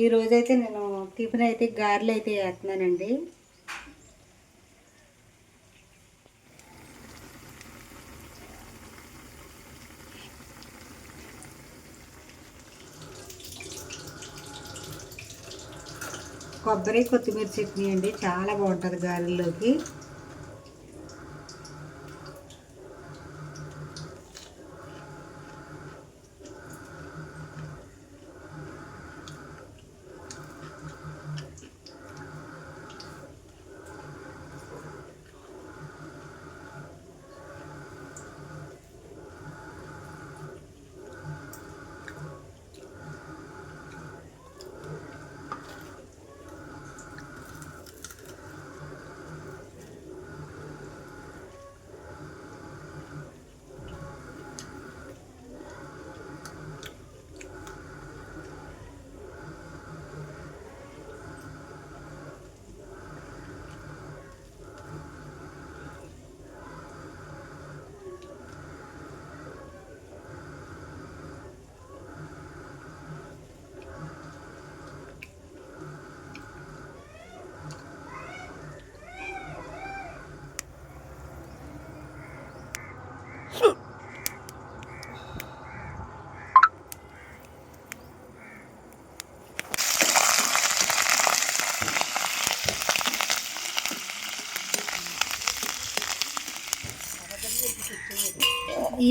ఈ రోజైతే నేను టిఫిన్ అయితే గారెలు అయితే వేస్తున్నానండి. కొబ్బరి కొత్తిమీర చట్నీ అండి. చాలా బాగుంటుంది గారెల్లోకి.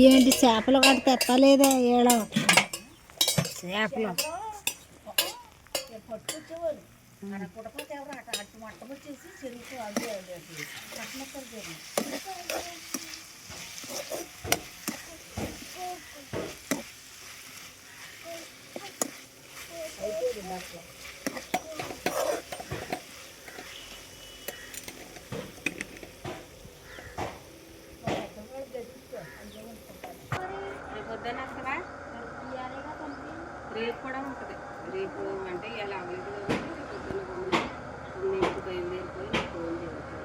ఏంటి చేపలు కట్ట తెత్తలేదా ఏడం చేపలు Thank you. వద్దన్న వస్తావా రేపు కూడా ఉంటుంది. రేపు అంటే ఎలా అవైలబుల్ ఉంది రేపు పొద్దున్న పొద్దున్న తొమ్మిదింటికి బయలుదేరిపోయి ఫోన్ చేస్తాను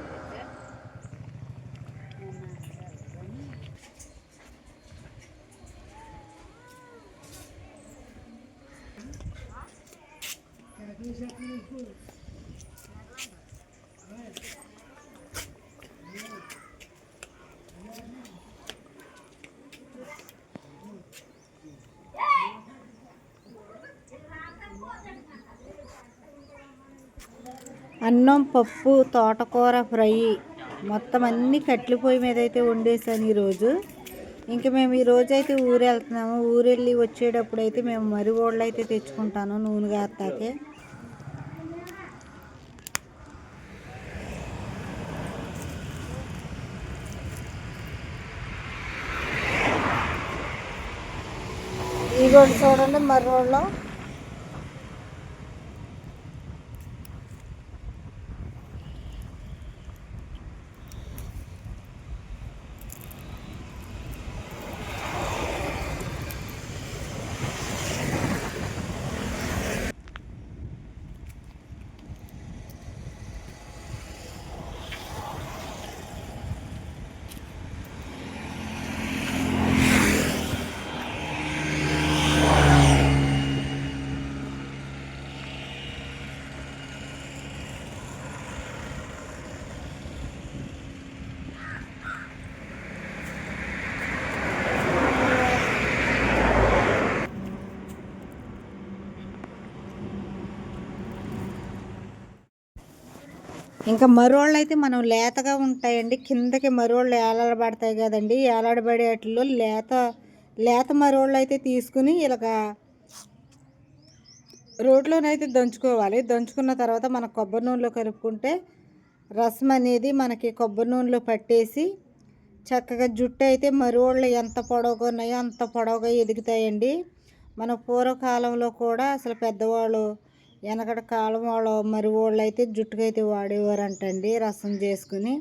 అన్నం పప్పు తోటకూర ఫ్రై మొత్తం అన్ని కట్ల పొయ్యి మీద అయితే వండేసాను ఈరోజు. ఇంకా మేము ఈరోజు అయితే ఊరు వెళ్తున్నాము ఊరు వెళ్ళి వచ్చేటప్పుడు అయితే మేము మరిగోళ్ళు అయితే తెచ్చుకుంటాను నూనె గాస్తాకే ఈ కూడా చూడండి మర్రోళ్ళు. ఇంకా మరోళ్ళు అయితే మనం లేతగా ఉంటాయండి. కిందకి మరోళ్ళు ఏలాడబడతాయి కదండి. ఏలాడబడే వాటిల్లో లేత లేత మరోళ్ళు అయితే తీసుకుని ఇలాగ రోడ్లోనైతే దంచుకోవాలి. దంచుకున్న తర్వాత మన కొబ్బరి నూనెలో కలుపుకుంటే రసం అనేది మనకి కొబ్బరి నూనెలో పట్టేసి చక్కగా జుట్టు అయితే మరోళ్ళు ఎంత పొడవుగా ఉన్నాయో అంత పొడవుగా ఎదుగుతాయండి. మన పూర్వకాలంలో కూడా అసలు పెద్దవాళ్ళు వెనకడ కాలం వాళ్ళు మరి వాళ్ళు అయితే జుట్టుకైతే వాడేవారంటండి రసం చేసుకుని.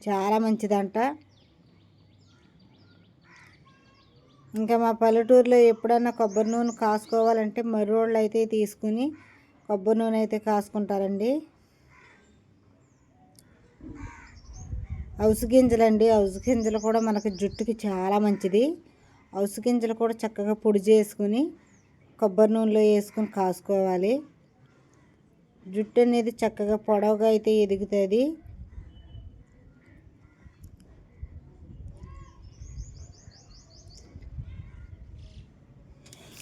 చాలా మంచిదంట. ఇంకా మా పల్లెటూరులో ఎప్పుడన్నా కొబ్బరి నూనె కాసుకోవాలంటే మర్రోళ్ళు అయితే తీసుకుని కొబ్బరి నూనె అయితే కాసుకుంటారండి. అవిసి గింజలండి. అవిసి గింజలు కూడా మనకి జుట్టుకి చాలా మంచిది. అవిసి గింజలు కూడా చక్కగా పొడి చేసుకుని కొబ్బరి నూనెలో వేసుకుని కాసుకోవాలి. జుట్టు అనేది చక్కగా పొడవుగా అయితే ఎదుగుతుంది.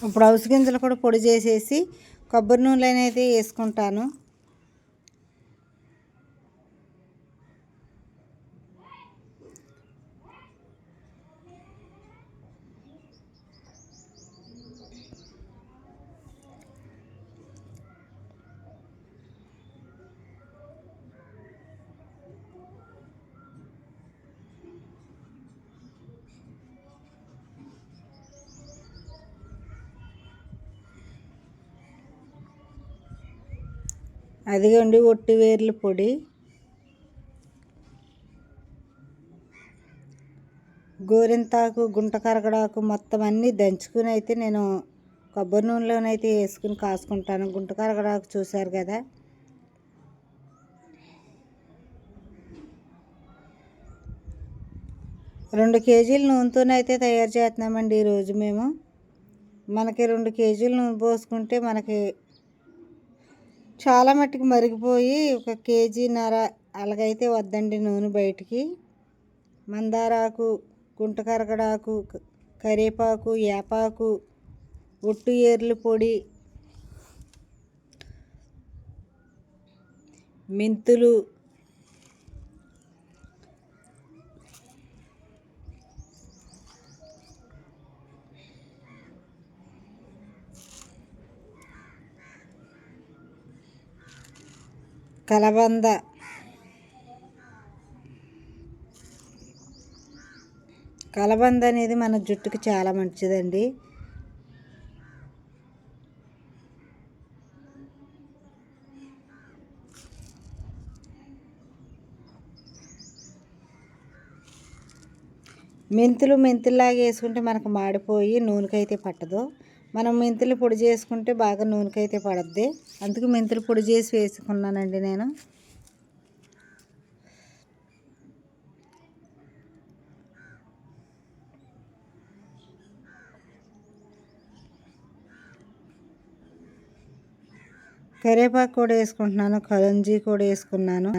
ఇప్పుడు అవిసి గింజలు కూడా పొడి చేసేసి కొబ్బరి నూనె అనేది వేసుకుంటాను. అదిగోండి ఒట్టి వేర్ల పొడి. గోరింతాకు గుంట కరగడాకు మొత్తం అన్నీ దంచుకుని అయితే నేను కొబ్బరి నూనెలోనైతే వేసుకుని కాసుకుంటాను. గుంట కరగడాకు చూశారు కదా? రెండు కేజీల నూనెతోనైతే తయారు చేస్తున్నామండి ఈరోజు మేము. మనకి రెండు కేజీల నూనె పోసుకుంటే మనకి చాలా మట్టుకు మరిగిపోయి ఒక కేజీన్నర అలాగైతే వద్దండి నూనె బయటికి. మందారాకు గుంటకరగడాకు క- కరివేపాకు వేపాకు ఒట్టు ఏర్లు పొడి మెంతులు కలబంద. కలబంద అనేది మన జుట్టుకి చాలా మంచిదండి. మెంతులు మెంతుల్లాగా వేసుకుంటే మనకు మాడిపోయి నూనెకైతే పట్టదు. మనం మెంతులు పొడి చేసుకుంటే బాగా నూనెకైతే పడద్ది. అందుకు మెంతులు పొడి చేసి వేసుకున్నానండి నేను. కరివేపాకు కూడా వేసుకుంటున్నాను కలంజీ కూడా వేసుకున్నాను.